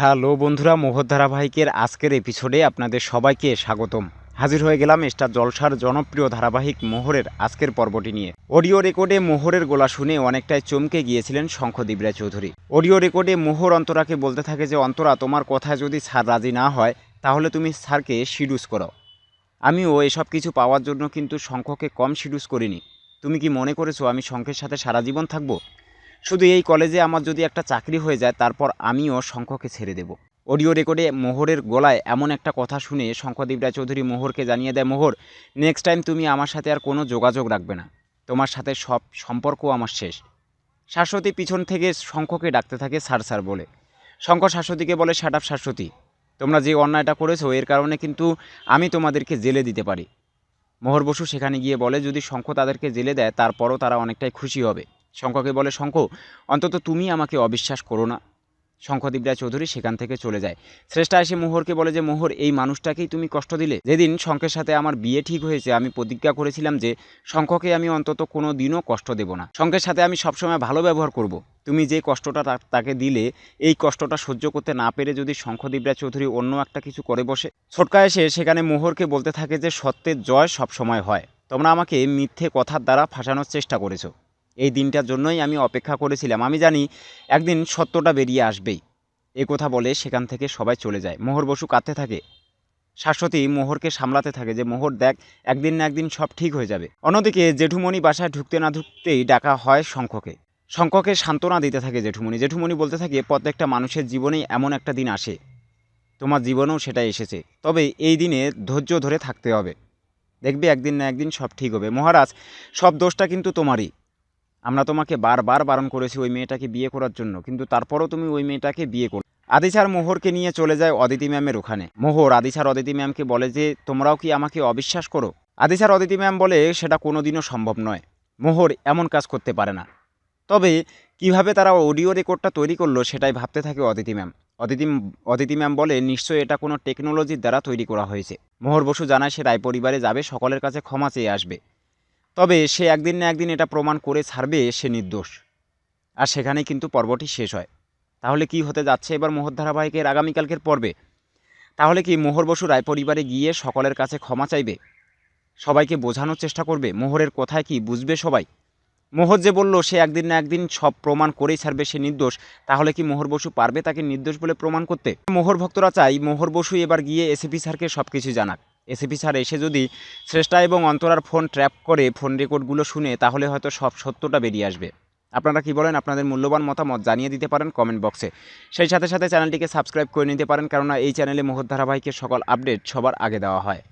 Hello বন্ধুরা মোহর ধারাবাহিকের আজকের এপিসোডে আপনাদের সবাইকে স্বাগতম। হাজির হয়ে গেলাম স্টার জলসার জনপ্রিয় ধারাবাহিক মোহরের আজকের পর্বটি নিয়ে। অডিও রেকর্ডে মোহরের গোলা শুনে অনেকটাই চমকে গিয়েছিলেন শঙ্খদীপ রায় চৌধুরী অডিও রেকর্ডে মোহর অন্তরাকে বলতে থাকে যে, অন্তরা, তোমার কথায় যদি স্যার রাজি না হয়, তাহলে তুমি স্যারকে শিডিউস করো। আমিও এসব কিছু পাওয়ার জন্য কিন্তু শঙ্খকে কম শিডিউস করিনি। তুমি কি মনে করেছ আমি শঙ্খের সাথে সারা জীবন থাকব? শুধু এই কলেজে আমার যদি একটা চাকরি হয়ে যায়, তারপর আমিও শঙ্খকে ছেড়ে দেব। অডিও রেকর্ডে মোহরের গলায় এমন একটা কথা শুনে শঙ্খদীপ রায় চৌধুরী মোহরকে জানিয়ে দেয়, মোহর নেক্সট টাইম তুমি আমার সাথে আর কোনো যোগাযোগ রাখবে না। তোমার সাথে সব সম্পর্ক আমার শেষ। শাশ্বতী পিছন থেকে শঙ্খকে ডাকতে থাকে স্যার স্যার বলে। শঙ্খ শাশ্বতীকে বলে শাট আপ শাশ্বতী। তোমরা যে অন্যায়টা করেছ, এর কারণে কিন্তু আমি তোমাদেরকে জেলে দিতে পারি। মোহর বসু সেখানে গিয়ে বলে, যদি শঙ্খ তাদেরকে জেলে দেয়, তারপরও তারা অনেকটাই খুশি হবে। শঙ্খকে বলে শঙ্খ অন্তত তুমি আমাকে অবিশ্বাস করো না শঙ্খদীপ রায় চৌধুরী সেখান থেকে চলে যায়। শ্রেষ্ঠা এসে মোহরকে বলে যে, মোহর, এই মানুষটাকেই তুমি কষ্ট দিলে। যেদিন শঙ্খের সাথে আমার বিয়ে ঠিক হয়েছে, আমি প্রতিজ্ঞা করেছিলাম যে শঙ্খকে আমি অন্তত কোনো দিনও কষ্ট দেব না। শঙ্খের সাথে আমি সবসময় ভালো ব্যবহার করব। তুমি যে কষ্টটা তাকে দিলে, এই কষ্টটা সহ্য করতে না পেরে যদি শঙ্খদীপ রায় চৌধুরী অন্য একটা কিছু করে বসে। ছোটকা এসে সেখানে মোহরকে বলতে থাকে যে, সত্যের জয় সবসময় হয়। তোমরা আমাকে মিথ্যে কথার দ্বারা ফাঁসানোর চেষ্টা করেছ। এই দিনটার জন্যই আমি অপেক্ষা করেছিলাম। আমি জানি একদিন সত্যটা বেরিয়ে আসবেই। এ কথা বলে সেখান থেকে সবাই চলে যায়। মোহর বসু কাঁদতে থাকে। শাশ্বতী মোহরকে সামলাতে থাকে যে, মোহর, দেখ, একদিন না একদিন সব ঠিক হয়ে যাবে। অন্যদিকে জেঠুমণি বাসায় ঢুকতে না ঢুকতেই ডাকা হয় শঙ্খকে। শঙ্খকে সান্ত্বনা দিতে থাকে জেঠুমণি। জেঠুমণি বলতে থাকে, প্রত্যেকটা মানুষের জীবনেই এমন একটা দিন আসে। তোমার জীবনেও সেটা এসেছে। তবে এই দিনে ধৈর্য ধরে থাকতে হবে। দেখবে একদিন না একদিন সব ঠিক হবে। মহারাজ, সব দোষটা কিন্তু তোমারই। আমরা তোমাকে বারবার বারণ করেছি ওই মেয়েটাকে বিয়ে করার জন্য, কিন্তু তারপরও তুমি ওই মেয়েটাকে বিয়ে করো। আদিসার মোহরকে নিয়ে চলে যায় অদিতি ম্যামের ওখানে। মোহর, আদিসার অদিতি ম্যামকে বলে যে, তোমরাও কি আমাকে অবিশ্বাস করো? আদিসার অদিতি ম্যাম বলে, সেটা কোনোদিনও সম্ভব নয়। মোহর এমন কাজ করতে পারে না। তবে কীভাবে তারা অডিও রেকর্ডটা তৈরি করল সেটাই ভাবতে থাকে অদিতি ম্যাম। অদিতি অদিতি ম্যাম বলে, নিশ্চয়ই এটা কোনো টেকনোলজির দ্বারা তৈরি করা হয়েছে। মোহর বসু জানায়, সে রায় পরিবারে যাবে, সকলের কাছে ক্ষমা চেয়ে আসবে। তবে সে একদিন না একদিন এটা প্রমাণ করে ছাড়বে, সে নির্দোষ। আর সেখানেই কিন্তু পর্বটি শেষ হয়। তাহলে কি হতে যাচ্ছে এবার মোহর ধারাবাহিকের আগামীকালকের পর্বে? তাহলে কি মোহর বসু রায় পরিবারে গিয়ে সকলের কাছে ক্ষমা চাইবে? সবাইকে বোঝানোর চেষ্টা করবে? মোহরের কথায় কি বুঝবে সবাই? মোহর যে বলল, সে একদিন না একদিন সব প্রমাণ করেই ছাড়বে, সে নির্দোষ। তাহলে কি মোহর বসু পারবে তাকে নির্দোষ বলে প্রমাণ করতে? মোহর ভক্তরা চাই মোহর বসু এবার গিয়ে এসিপি স্যারকে সব কিছু জানাক। এসিপি স্যার এসে যদি শ্রেষ্ঠা এবং অন্তরার ফোন ট্র্যাপ করে ফোন রেকর্ডগুলো শুনে, তাহলে হয়তো সব সত্যটা বেরিয়ে আসবে। আপনারা কি বলেন? আপনাদের মূল্যবান মতামত জানিয়ে দিতে পারেন কমেন্ট বক্সে। সেই সাথে সাথে চ্যানেলটিকে সাবস্ক্রাইব করে নিতে পারেন, কেননা এই চ্যানেলে মোহর ধারাবাহিকের সকল আপডেট সবার আগে দেওয়া হয়।